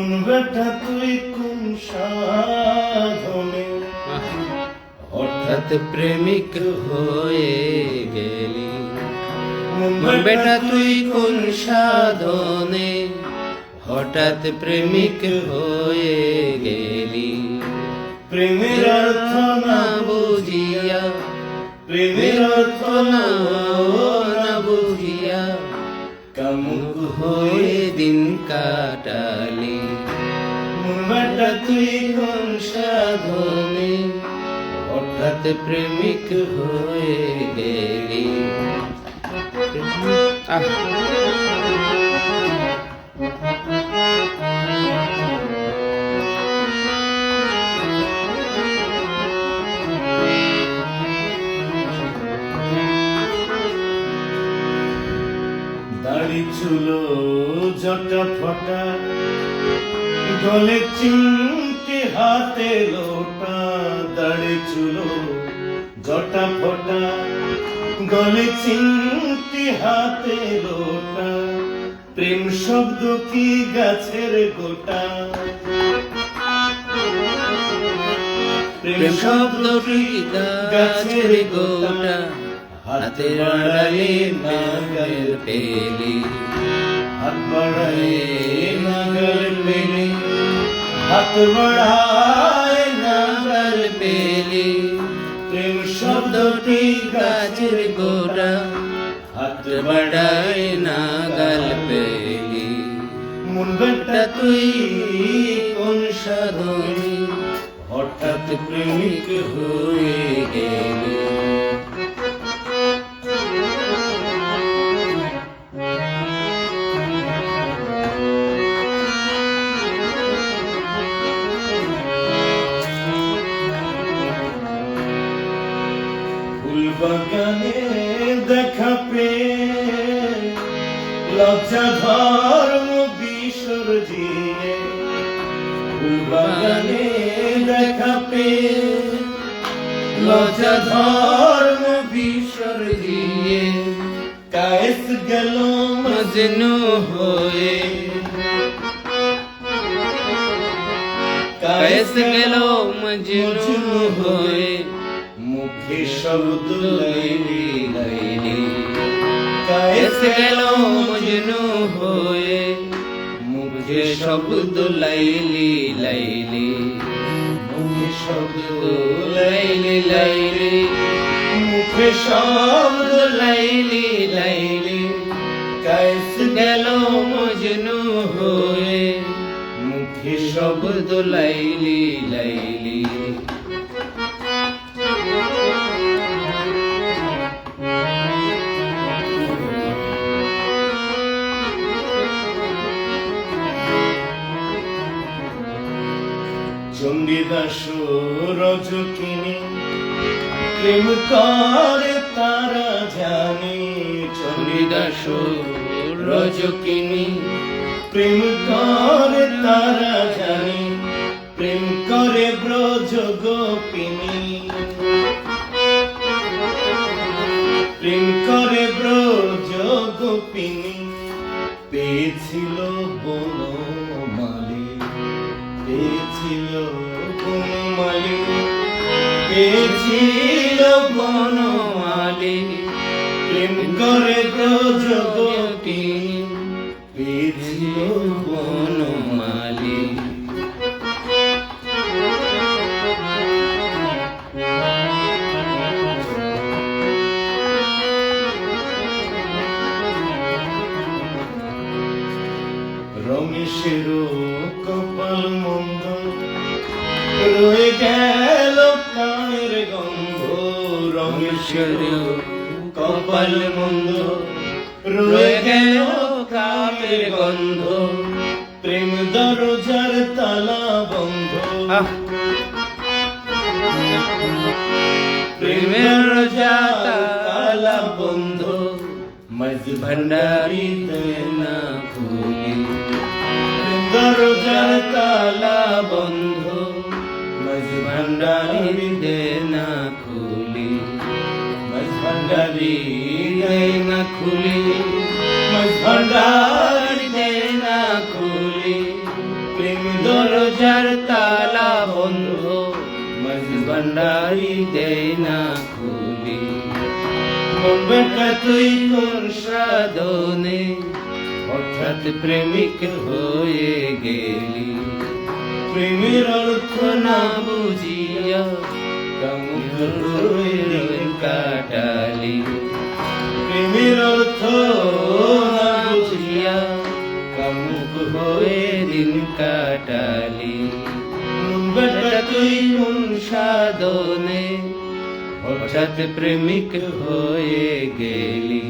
বেটা তুই কোন সাধনে? হঠাৎ প্রেমিক হয়ে গেলি। মন বেটা তুই কোন সাধনে? হঠাৎ প্রেমিক হয়ে গেলি। প্রেমের অর্থ না বুঝিয়া প্রেমের অর্থ না কামুক হয়ে দিন কাটালি বেটা তুই কোন সাধনে হঠাৎ প্রেমিক হয়ে গেলি। আহ। দাড়ি চুলো জটা ফটা গলে চিমটি হাতে লোটা দাড়ি চুলো জটা ফটা গলে চিমটি হাতে লোটা প্রেম শব্দ কি গাছের গোটা? প্রেম শব্দটি গাছের গোটা? হাতের আড়ালে নাগল পেলি। হাত বাড়ায় নাগল পেলে। হাত বাড়ায় নাগল নাগল পেলি। প্রেম শব্দটি গাছের গোটা হাত হাত বাড়ায় পেলি। মন তুই কোন সাধনী? হঠাৎ প্রেমিক হয়ে লজ্জা ধর্ম বিসর্জিয়ে ফুল বাগানে দেখা পেয়ে লজ্জা ধর্ম বিসর্জিয়ে কায়েস গেল মজনু হয়ে। কায়েস গেল মজনু হয়ে। মুখে শব্দ লাইলি লাইলি কায়েস গেল মজনু হয়ে। মুখে শব্দ লাইলি লাইলি। মুখে শব্দ লাইলি লাইলি। মুখে শব্দ লাইলি লাইলি। কায়েস গেল মজনু হয়ে। মুখে শব্দ লাইলি লাইলি। চণ্ডীদাস রজকিনী প্রেম করে তারা জানে হরিদাস রজকিনী প্রেম করে তারা জানে প্রেম করে ব্রজ গোপিনী। প্রেম করে ব্রজ গোপিনী পেয়েছিল পেয়েছিল বনমালী বনমালী প্রেম করে ব্রজ গোপিনী গোপিনী পেয়েছিল রমেশের কপাল মন্দ রয়ে গেল। কানের গন্ধ রমেশের কপাল মন্দ। রয়ে গেল কামের গন্ধ প্রেম দরজার তালা বন্ধ। প্রেমের তালা বন্ধ। মজ ভণ্ডারি না খুলি দরজার তালা বন্ধ। ভান্ডারি না খুলি মজ ভান্ডারি না খুলি মজ ভান্ডারি না খুলি প্রেম দরজার তালা বন্ধ মজ ভান্ডারি না খুলি মন বেটা তুই কোন সাধনে প্রেমিক হয়ে গেলি প্রেমের অর্থ না বুঝিয়া রয়ে কাটালি। প্রেমের অর্থ না বুঝিয়া কামুক হয়ে দিন কাটালি। বেটা তুই কোন সাধনে, হঠাৎ প্রেমিক হয়ে গেলি।